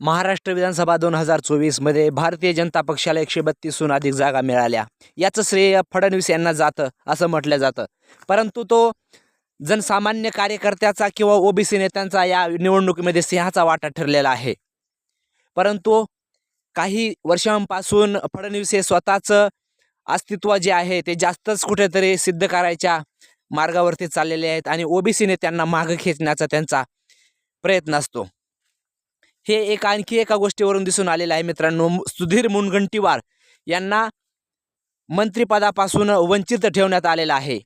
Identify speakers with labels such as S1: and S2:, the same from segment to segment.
S1: महाराष्ट्र विधानसभा दोन हजार चोवीसमध्ये भारतीय जनता पक्षाला एकशे बत्तीसहून अधिक जागा मिळाल्या. याचं श्रेय फडणवीस यांना जातं असं म्हटलं जातं. परंतु तो जनसामान्य कार्यकर्त्याचा किंवा ओबीसी नेत्यांचा या निवडणुकीमध्ये सिंहाचा वाटा ठरलेला आहे. परंतु काही वर्षांपासून फडणवीस हे स्वतःचं अस्तित्व जे आहे ते जास्तच कुठेतरी सिद्ध करायच्या मार्गावरती चाललेले आहेत आणि ओबीसी नेत्यांना मागं खेचण्याचा त्यांचा प्रयत्न असतो. हे एक आणखी एका गोष्टीवरून दिसून आलेलं आहे मित्रांनो. सुधीर मुनगंटीवार यांना मंत्रिपदापासून वंचित ठेवण्यात आलेलं आहे.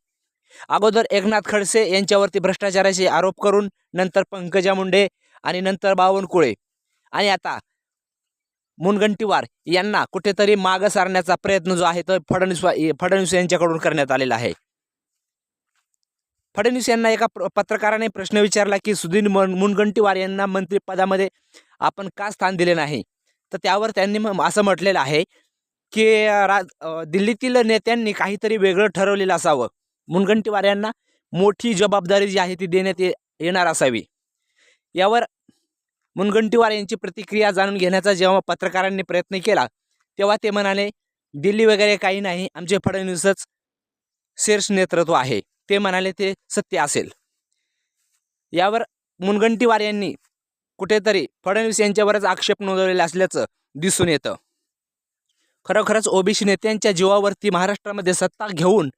S1: अगोदर एकनाथ खडसे यांच्यावरती भ्रष्टाचाराचे आरोप करून नंतर पंकजा मुंडे आणि नंतर बावनकुळे आणि आता मुनगंटीवार यांना कुठेतरी मागं सारण्याचा प्रयत्न जो आहे तो फडणवीस फडणवीस यांच्याकडून करण्यात आलेला आहे. फडणवीस यांना एका पत्रकाराने प्रश्न विचारला की सुधीर मुनगंटीवार यांना मंत्रिपदामध्ये आपण का स्थान दिले नाही? तर त्यावर त्यांनी असं म्हटलेलं आहे की रा राज दिल्लीतील नेत्यांनी काहीतरी वेगळं ठरवलेलं असावं. मुनगंटीवार यांना मोठी जबाबदारी जी आहे ती देण्यात ये येणार असावी. यावर मुनगंटीवार यांची प्रतिक्रिया जाणून घेण्याचा जेव्हा पत्रकारांनी प्रयत्न केला तेव्हा ते म्हणाले दिल्ली वगैरे काही नाही. आमचे फडणवीसच शीर्ष नेतृत्व आहे. ते म्हणाले ते सत्य असेल. यावर मुनगंटीवार यांनी कुठेतरी फडणवीस यांच्यावरच आक्षेप नोंदवलेला असल्याचं दिसून येतं. खरोखरच ओबीसी नेत्यांच्या जीवावरती महाराष्ट्रामध्ये सत्ता घेऊन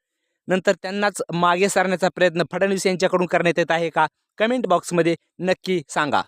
S1: नंतर त्यांनाच मागे सारण्याचा प्रयत्न फडणवीस यांच्याकडून करण्यात येत आहे का? कमेंट बॉक्समध्ये नक्की सांगा.